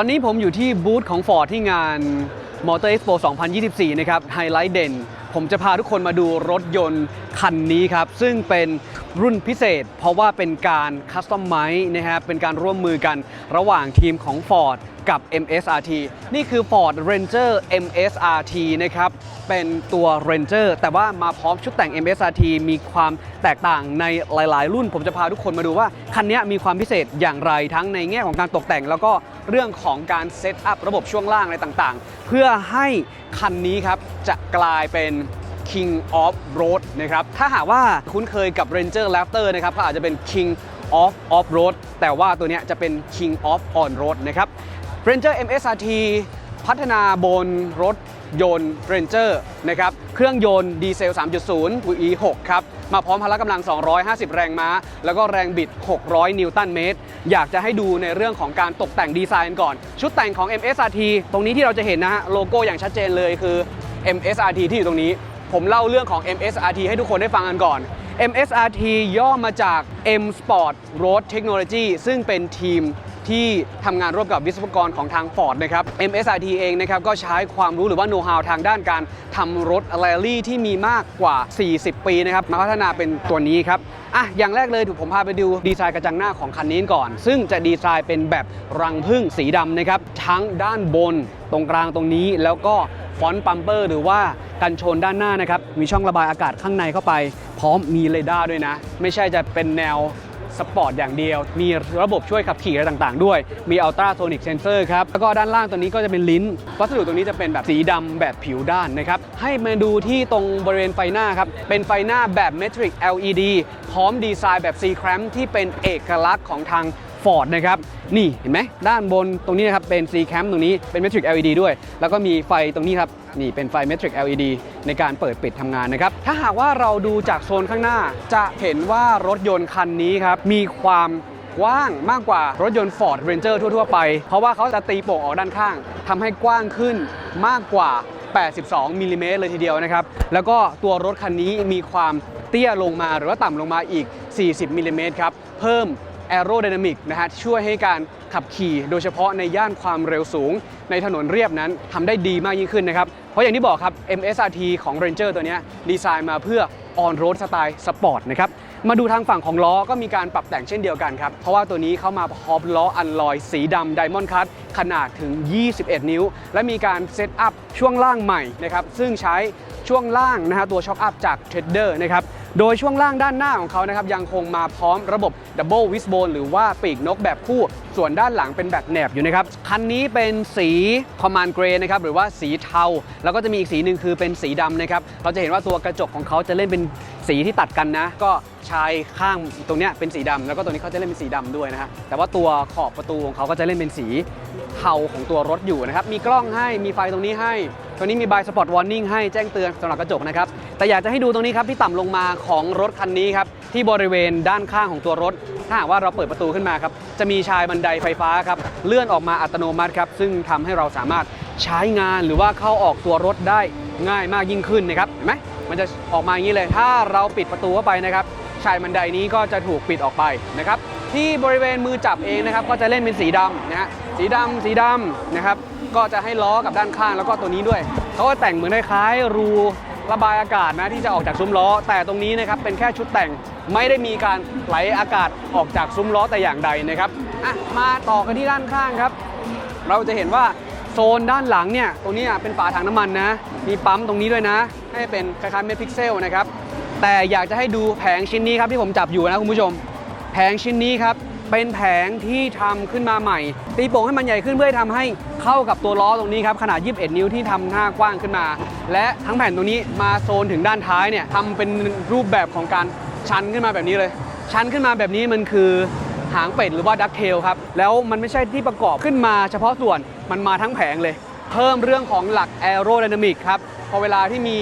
ตอนนี้ผมอยู่ที่บูธของ Ford ที่งาน Motor Expo 2024 นะครับ ไฮไลท์เด่น ผมจะพาทุกคนมาดูรถยนต์คันนี้ครับ ซึ่งเป็นรุ่นพิเศษ เพราะว่าเป็นการคัสตอมไมซ์นะครับเป็นการร่วมมือกันระหว่างทีมของ Ford กับ MSRT นี่คือ Ford Ranger MSRT นะครับ เป็นตัว Ranger แต่ว่ามาพร้อมชุดแต่ง MSRT มีความแตกต่างในหลาย ๆ รุ่น ผมจะพาทุกคนมาดูว่า คันนี้มีความพิเศษอย่างไรทั้งในแง่ของการตกแต่ง แล้วก็เรื่องของการเซตอัพระบบช่วงล่างอะไรต่าง ๆ เพื่อให้คันนี้ครับจะกลายเป็น King of Road นะครับ ถ้าหากว่าคุ้นเคยกับ Ranger Raptor นะครับ ก็อาจจะเป็น King of Off Road แต่ว่าตัวนี้จะเป็น King of On Road นะครับ Ranger MSRT พัฒนาบนรถยนต์ Ranger นะครับ เครื่องยนต์ดีเซล 3.0 VE6 ครับ มาพร้อมพละกำลัง 250 แรงม้า แล้วก็แรงบิด 600 นิวตันเมตร อยากจะให้ดูในเรื่องของการตกแต่งดีไซน์ก่อน ชุดแต่งของ MSRT ตรงนี้ที่เราจะเห็นนะฮะ โลโก้อย่างชัดเจนเลยคือ MSRT ที่อยู่ตรงนี้ ผมเล่าเรื่องของ MSRT ให้ทุกคนได้ฟังกันก่อน MSRT ย่อมาจาก M Sport Road Technology ซึ่งเป็นทีม ที่ทำงานร่วมกับวิศวกรของทาง Ford นะครับ MSRT เองนะครับก็ใช้ความรู้หรือว่าโน้ตฮาวทางด้านการทำรถแรลลี่ที่มีมากกว่า 40 ปีนะครับมาพัฒนาเป็นตัวนี้ครับอะอย่างแรกเลยถูกผมพาไปดูดีไซน์กระจังหน้าของคันนี้ก่อน ซึ่งจะดีไซน์เป็นแบบรังผึ้งสีดำนะครับทั้งด้านบนตรงกลางตรงนี้แล้วก็ฟอนต์ปัมเปอร์หรือว่ากันชนด้านหน้านะครับมีช่องระบายอากาศข้างในเข้าไป พร้อมมีเรดาร์ด้วยนะ ไม่ใช่จะเป็นแนว สปอร์ตอย่างเดียว มีระบบช่วยขับขี่อะไรต่างๆ ด้วย มีอัลตราโซนิกเซนเซอร์ครับ แล้วก็ด้านล่างตัวนี้ก็จะเป็นลิ้น วัสดุตรงนี้จะเป็นแบบสีดำแบบผิวด้านนะครับ ให้มาดูที่ตรงบริเวณไฟหน้าครับ เป็นไฟหน้าแบบเมทริก LED พร้อมดีไซน์แบบซีแครมที่เป็นเอกลักษณ์ของทาง Ford นะครับ นี่เห็นไหมด้านบนตรงนี้นะครับ เป็น C cam ตรงนี้เป็น Metric LED ด้วย แล้วก็มีไฟตรงนี้ครับ นี่เป็นไฟ Metric LED ในการเปิดปิดทำงานนะครับ ถ้าหากว่าเราดูจากโซนข้างหน้า จะเห็นว่ารถยนต์คันนี้ครับ มีความกว้างมากกว่ารถยนต์ Ford Ranger ทั่ว ๆ ไป เพราะว่าเขาจะตีโป่งออกด้านข้างทำให้กว้างขึ้นมากกว่า 82มิลลิเมตรเลยทีเดียวนะครับ แล้วก็ตัวรถคันนี้มีความเตี้ยลงมาหรือว่าต่ำลงมาอีก 40มิลลิเมตรครับ เพิ่ม แอโร d y นามิกนะฮะช่วยให้การขับขี่โดยเฉพาะในย่านความเร็วสูง ในถนนเรียบนั้นทำได้ดีมากยิ่งขึ้นนะครับ เพราะอย่างที่บอกครับ MSRT ของ Ranger ตัวนี้ดีไซน์มาเพื่อ On Road สไตล์สปอร์ตนะครับมาดูทางฝั่งของล้อก็มีการปรับแต่งเช่นเดียวกันครับ เพราะว่าตัวนี้เข้ามาพร้อมล้ออันลอยสีดำไดมอนด์คัตขนาดถึง 21 นิ้ว และมีการเซตอัพช่วงล่างใหม่นะครับซึ่งใช้ช่วงล่างนะฮะตัวช็อคอัพจาก Trader นะครับ โดยช่วงล่างด้านหน้าของเขานะครับยังคงมาพร้อมระบบ Double Wishbone หรือว่าปีกนกแบบคู่ ส่วนด้านหลังเป็นแบบแหนบอยู่นะครับ คันนี้เป็นสี Command Grey นะครับหรือว่าสีเทา แล้วก็จะมีอีกสีหนึ่งคือเป็นสีดำนะครับ เราจะเห็นว่าตัวกระจกของเขาจะเล่นเป็นสีที่ตัดกันนะ ก็ชายข้างตรงนี้เป็นสีดำแล้วก็ตัวนี้เขาจะเล่นเป็นสีดำด้วยนะฮะแต่ว่าตัวขอบประตูของเขาก็จะเล่นเป็นสีเทาของตัวรถอยู่นะครับมีกล้องให้มีไฟตรงนี้ให้ ตัวนี้มีบายสปอร์ตวอร์นิ่งให้แจ้งเตือนสำหรับกระจกนะครับ แต่อยากจะให้ดูตรงนี้ครับที่ต่ำลงมาของรถคันนี้ครับ ที่บริเวณด้านข้างของตัวรถ ถ้าหากว่าเราเปิดประตูขึ้นมาครับ จะมีชายบันไดไฟฟ้าครับ เลื่อนออกมาอัตโนมัติครับ ซึ่งทำให้เราสามารถใช้งานหรือว่าเข้าออกตัวรถได้ง่ายมากยิ่งขึ้นนะครับ เห็นไหมมันจะออกมาอย่างนี้เลย ถ้าเราปิดประตูเข้าไปนะครับ ชายบันไดนี้ก็จะถูกปิดออกไปนะครับ ที่บริเวณมือจับเองนะครับ ก็จะเล่นเป็นสีดำนะฮะ สีดำสีดำนะครับ ก็จะให้ล้อกับด้านข้างแล้วก็ตัวนี้ด้วยเขาก็แต่งเหมือนคล้ายรูระบายอากาศนะที่จะออกจากซุ้มล้อ แต่ตรงนี้นะครับเป็นแค่ชุดแต่งไม่ได้มีการไหลอากาศออกจากซุ้มล้อแต่อย่างใดนะครับอะมาต่อกันที่ด้านข้างครับ เราจะเห็นว่าโซนด้านหลังเนี่ยตรงนี้เป็นฝาถังน้ำมันนะ มีปั๊มตรงนี้ด้วยนะ ให้เป็นคล้ายๆเมตรพิกเซลนะครับแต่อยากจะให้ดูแผงชิ้นนี้ครับที่ผมจับอยู่นะคุณผู้ชม แผงชิ้นนี้ครับ เป็นแผงที่ทำขึ้นมาใหม่ ตีโป่งให้มันใหญ่ขึ้นเพื่อให้ทำให้เข้ากับตัวล้อตรงนี้ครับขนาด 21 นิ้วที่ทำหน้ากว้างขึ้นมา และทั้งแผ่นตรงนี้มาโซนถึงด้านท้ายเนี่ยทำเป็นรูปแบบของการชันขึ้นมาแบบนี้เลย ชันขึ้นมาแบบนี้มันคือหางเป็ดหรือว่าดักเทลครับ แล้วมันไม่ใช่ที่ประกอบขึ้นมาเฉพาะส่วนมันมาทั้งแผงเลย เพิ่มเรื่องของหลักแอโร d y นามิกครับพอเวลาที่มี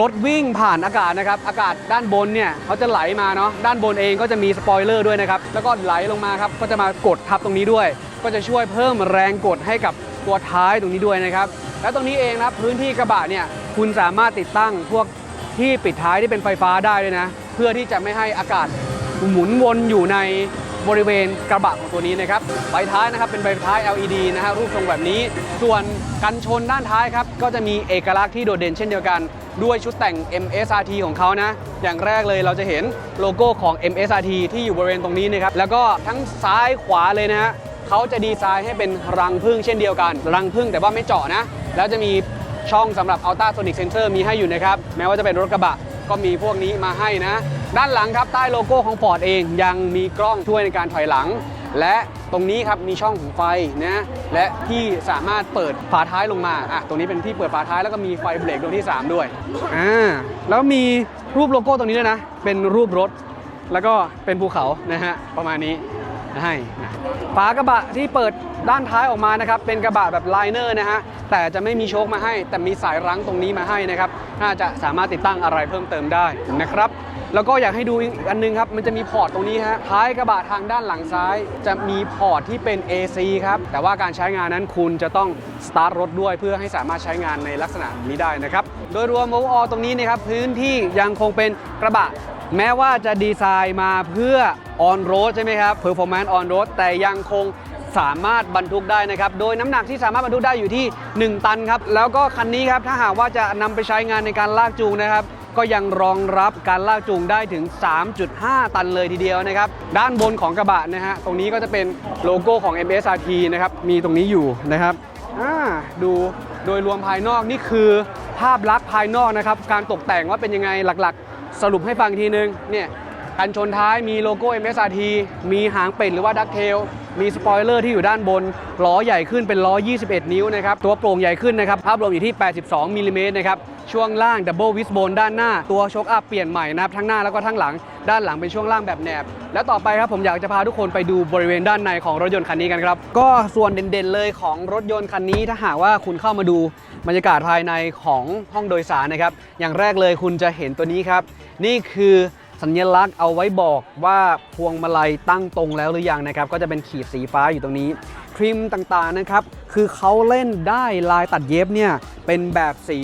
รถวิ่งผ่านอากาศนะครับ อากาศด้านบนเนี่ยเขาจะไหลมาเนาะ ด้านบนเองก็จะมีสปอยเลอร์ด้วยนะครับ แล้วก็ไหลลงมาครับ ก็จะมากดทับตรงนี้ด้วย ก็จะช่วยเพิ่มแรงกดให้กับตัวท้ายตรงนี้ด้วยนะครับ แล้วตรงนี้เองนะพื้นที่กระบะเนี่ย คุณสามารถติดตั้งพวกที่ปิดท้ายที่เป็นไฟฟ้าได้ด้วยนะ เพื่อที่จะไม่ให้อากาศหมุนวนอยู่ใน บริเวณกระบะของตัวนี้นะครับใบท้ายนะครับเป็นใบท้าย LED นะฮะรูปทรงแบบนี้ ส่วนกันชนด้านท้ายครับก็จะมีเอกลักษณ์ที่โดดเด่นเช่นเดียวกันด้วยชุดแต่ง MSRT ของเขานะ อย่างแรกเลยเราจะเห็นโลโก้ของ MSRT ที่อยู่บริเวณตรงนี้นะครับ แล้วก็ทั้งซ้ายขวาเลยนะฮะเขาจะดีไซน์ให้เป็นรังพึ่งเช่นเดียวกัน รังพึ่งแต่ว่าไม่เจาะนะ แล้วจะมีช่องสำหรับ Ultra Sonic Sensor มีให้อยู่นะครับ แม้ว่าจะเป็นรถกระบะก็มีพวกนี้มาให้นะ ด้านหลังครับใต้โลโก้ของ Ford เองยังมีกล้องช่วยในการถอยหลัง และตรงนี้ครับมีช่องของไฟนะและที่สามารถเปิดฝาท้ายลงมาอะตรงนี้เป็นที่เปิดฝาท้ายแล้วก็มีไฟเบรกดวงที่ 3 ด้วยอ่าแล้วมีรูปโลโก้ตรงนี้ด้วยนะ เป็นรูปรถ แล้วก็เป็นภูเขานะฮะประมาณนี้ให้ฝากระบะที่เปิดด้านท้ายออกมานะครับ เป็นกระบะแบบไลเนอร์นะฮะ แต่จะไม่มีโชคมาให้ แต่มีสายรั้งตรงนี้มาให้นะครับ น่าจะสามารถติดตั้งอะไรเพิ่มเติมได้นะครับ แล้วก็อยากให้ดูอีกอันนึงครับ มันจะมีพอร์ตตรงนี้ฮะ ท้ายกระบะทางด้านหลังซ้าย จะมีพอร์ตที่เป็น AC ครับ แต่ว่าการใช้งานนั้นคุณจะต้องสตาร์ทรถด้วยเพื่อให้สามารถใช้งานในลักษณะนี้ได้นะครับ โดยรวมโออตรงนี้นะครับพื้นที่ยังคงเป็นกระบะ แม้ว่าจะดีไซน์มาเพื่อออนโรดใช่ไหมครับ performance on road แต่ยังคงสามารถบรรทุกได้นะครับ โดยน้ำหนักที่สามารถบรรทุกได้อยู่ที่ 1 ตันครับ แล้วก็คันนี้ครับ ถ้าหากว่าจะนำไปใช้งานในการลากจูงนะครับ ก็ยังรองรับการลากจูงได้ถึง 3.5 ตันเลยทีเดียวนะครับ ด้านบนของกระบะนะฮะ ตรงนี้ก็จะเป็นโลโก้ของ MSRT นะครับ มีตรงนี้อยู่นะครับอ่าดูโดยรวมภายนอกนี่คือภาพลักษณ์ภายนอกนะครับ การตกแต่งว่าเป็นยังไงหลักๆ สรุปให้ฟังอีกทีนึงเนี่ย กันชนท้ายมีโลโก้ MSRT มีหางเป็ดหรือว่าดักเทล มีสปอยเลอร์ที่อยู่ด้านบน ล้อใหญ่ขึ้นเป็นล้อ 21 นิ้วนะครับ ตัวโปร่งใหญ่ขึ้นนะครับ ภาพรวมอยู่ที่ 82มิลลิเมตรนะครับ ช่วงล่างดับเบิลวิสโบนด้านหน้า ตัวโชคอัพเปลี่ยนใหม่นะครับ ทั้งหน้าแล้วก็ทั้งหลัง ด้านหลังเป็นช่วงล่างแบบแหนบ แล้วต่อไปครับผมอยากจะพาทุกคนไปดูบริเวณด้านในของรถยนต์คันนี้กันครับ ก็ส่วนเด่นๆเลยของรถยนต์คันนี้ถ้าหากว่าคุณเข้ามาดูบรรยากาศภายในของห้องโดยสารนะครับ อย่างแรกเลยคุณจะเห็นตัวนี้ครับ นี่คือ สัญลักษณ์เอาไว้บอกว่าพวงมาลัยตั้งตรงแล้วหรือยังนะครับ ก็จะเป็นขีดสีฟ้าอยู่ตรงนี้ทริมต่างๆนะครับ คือเขาเล่นได้ลายตัดเย็บเนี่ยเป็นแบบสี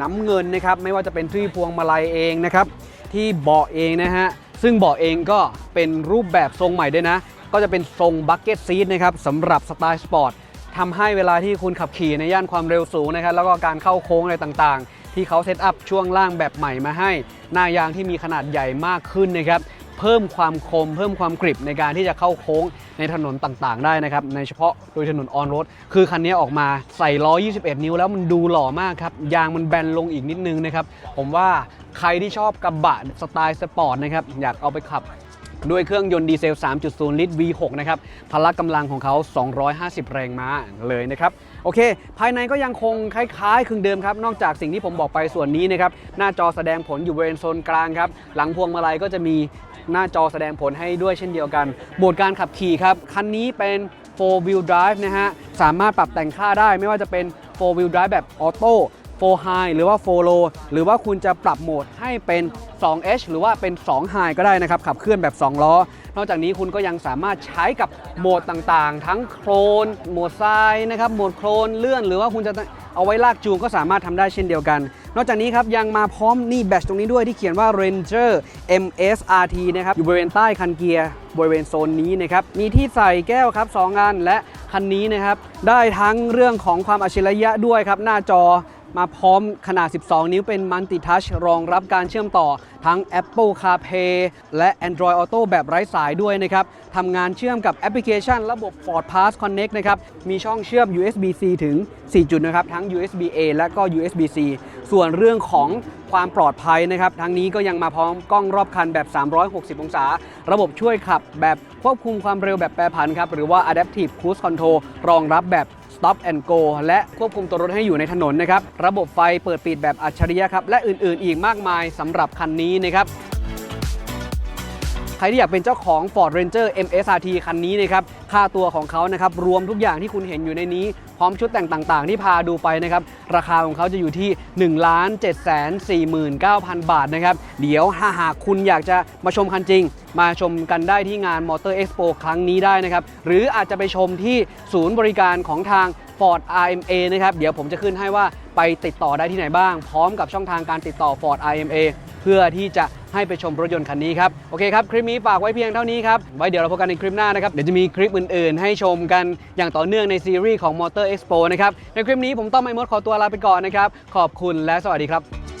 น้ำเงินนะครับ ไม่ว่าจะเป็นที่พวงมาลัยเองนะครับ ที่เบาะเองนะฮะ ซึ่งเบาะเองก็เป็นรูปแบบทรงใหม่ด้วยนะ ก็จะเป็นทรงบักเก็ตซีทนะครับสำหรับสไตล์สปอร์ตทำให้เวลาที่คุณขับขี่ในย่านความเร็วสูงนะครับ แล้วก็การเข้าโค้งอะไรต่างๆ ที่เขาเซตอัพช่วงล่างแบบใหม่มาให้ หน้ายางที่มีขนาดใหญ่มากขึ้นนะครับเพิ่มความคมเพิ่มความกริบในการที่จะเข้าโค้งในถนนต่างๆ ได้นะครับในเฉพาะโดยถนนออนโรดคือคันนี้ออกมาใส่ล้อ 21 นิ้วแล้วมันดูหล่อมากครับ ยางมันแบนลงอีกนิดนึงนะครับ ผมว่าใครที่ชอบกระบะสไตล์สปอร์ตนะครับ อยากเอาไปขับ ด้วยเครื่องยนต์ดีเซล 3.0 ลิตร V6 นะครับ พละกำลังของเขา 250 แรงม้าเลยนะครับ โอเค ภายในก็ยังคงคล้ายๆ คลึงเดิมครับ นอกจากสิ่งที่ผมบอกไปส่วนนี้นะครับ หน้าจอแสดงผลอยู่บริเวณโซนกลางครับ หลังพวงมาลัยก็จะมีหน้าจอแสดงผลให้ด้วยเช่นเดียวกัน โหมดการขับขี่ครับ คันนี้เป็น 4 wheel drive นะฮะ สามารถปรับแต่งค่าได้ไม่ว่าจะเป็น 4 wheel drive แบบออโต้ 4 High หรือว่า 4 Low หรือว่าคุณจะปรับโหมดให้เป็น 2H หรือว่าเป็น 2 High ก็ได้นะครับ ขับเคลื่อนแบบ 2 ล้อ นอกจากนี้คุณก็ยังสามารถใช้กับโหมดต่างๆ ทั้งโครน โหมดทรายนะครับ โหมดโครนเลื่อน หรือว่าคุณจะเอาไว้ลากจูงก็สามารถทำได้เช่นเดียวกัน นอกจากนี้ครับยังมาพร้อมนี่แบตตรงนี้ด้วยที่เขียนว่า Ranger MSRT นะครับ อยู่บริเวณใต้คันเกียร์บริเวณโซนนี้นะครับ มีที่ใส่แก้วครับ2อันและคันนี้นะครับ ได้ทั้งเรื่องของความอัจฉริยะด้วยครับ หน้าจอ มาพร้อมขนาด 12 นิ้วเป็นมัลติทัชรองรับการเชื่อมต่อทั้ง Apple CarPlay และ Android Auto แบบไร้สายด้วยนะครับทำงานเชื่อมกับแอปพลิเคชันระบบ Ford Pass Connect นะครับ มีช่องเชื่อม USB-C ถึง 4 จุดนะครับ ทั้ง USB-A และก็ USB-C ส่วนเรื่องของความปลอดภัยนะครับ ทั้งนี้ก็ยังมาพร้อมกล้องรอบคันแบบ 360 องศา ระบบช่วยขับแบบควบคุมความเร็วแบบแปรผันครับ หรือว่า Adaptive Cruise Control รองรับแบบ Stop and Go และควบคุมตัวรถให้อยู่ในถนนนะครับ ระบบไฟเปิดปิดแบบอัจฉริยะครับ และอื่นๆ อีกมากมายสำหรับคันนี้นะครับ ใครที่อยากเป็นเจ้าของ Ford Ranger MSRT คันนี้นะครับ ค่าตัวของเขานะครับ รวมทุกอย่างที่คุณเห็นอยู่ในนี้ พร้อมชุดแต่งต่างๆ ที่พาดูไปนะครับ ราคาของเขาจะอยู่ที่ 1 7 4 9 0 0 0 บาทนะครับ เดี๋ยวถ้าหากคุณอยากจะมาชมคันจริง มาชมกันได้ที่งาน Motor Expo ครั้งนี้ได้นะครับ หรืออาจจะไปชมที่ศูนย์บริการของทาง Ford RMA นะครับ เดี๋ยวผมจะขึ้นให้ว่าไปติดต่อได้ที่ไหนบ้าง พร้อมกับช่องทางการติดต่อ Ford RMA เพื่อที่จะ ให้ไปชมรถยนต์คันนี้ครับโอเคครับคลิปนี้ฝากไว้เพียงเท่านี้ครับไว้เดี๋ยวเราพบกันในคลิปหน้านะครับเดี๋ยวจะมีคลิปอื่นๆ ให้ชมกันอย่างต่อเนื่องในซีรีส์ของ Motor Expo นะครับในคลิปนี้ผมต้อมไอมดขอตัวลาไปก่อนนะครับขอบคุณและสวัสดีครับ